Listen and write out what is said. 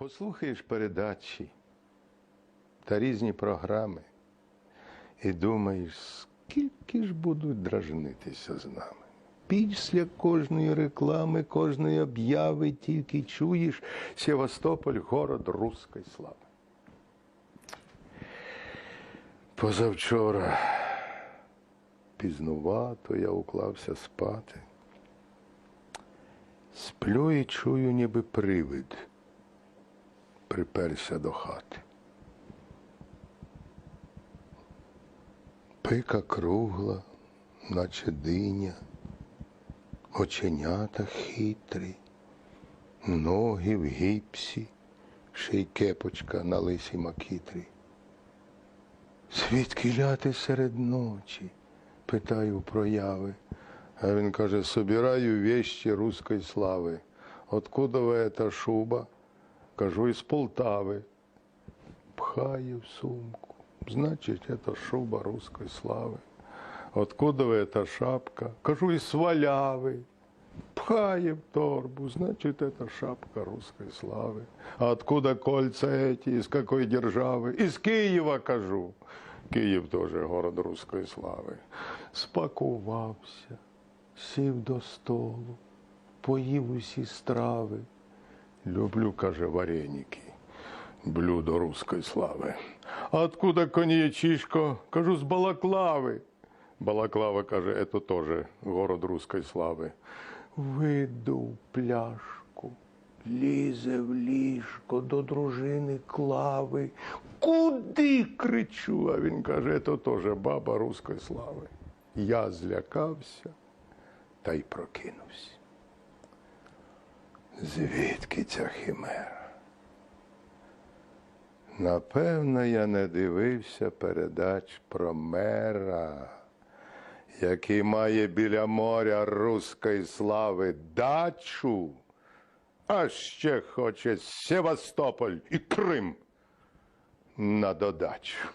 Послухаєш передачі та різні програми і думаєш, скільки ж будуть дражнитися з нами. Після кожної реклами, кожної обяви тільки чуєш Севастополь город руської слави. Позавчора пізнувато я уклався спати. Сплю і чую, ніби привид приперся до хати. Пика кругла, наче диня, оченята хитрі, ноги в гіпсі, ще й кепочка на лисій макітрі. Звідки ляти серед ночі? питаю прояви. А він каже, собираю вещи русской слави. Откуда ви эта шуба? Кажу, із Полтави. Пхає в сумку. Значить, это шуба русской слави. Откуда ви эта шапка? Кажу, із Сваляви. Пхає в торбу, значит, это шапка русской славы. А откуда кольца эти, из какой державы? Из Києва, кажу. Київ теж город русской слави. Спакувався, сів до столу, поїв усі страви. Люблю, каже, вареники, блюдо русской слави. А откуда коньячишко? Кажу, з Балаклави. Балаклава каже, это тоже город русской слави. Видув пляшку, лізе в ліжко до дружини клави. Куди кричу? А він каже, це теж баба русской слави. Я злякався та й прокинувся. Звідки ця химера? Напевно, я не дивився передач про мера, який має біля моря руської слави дачу, а ще хоче Севастополь і Крим на додачу.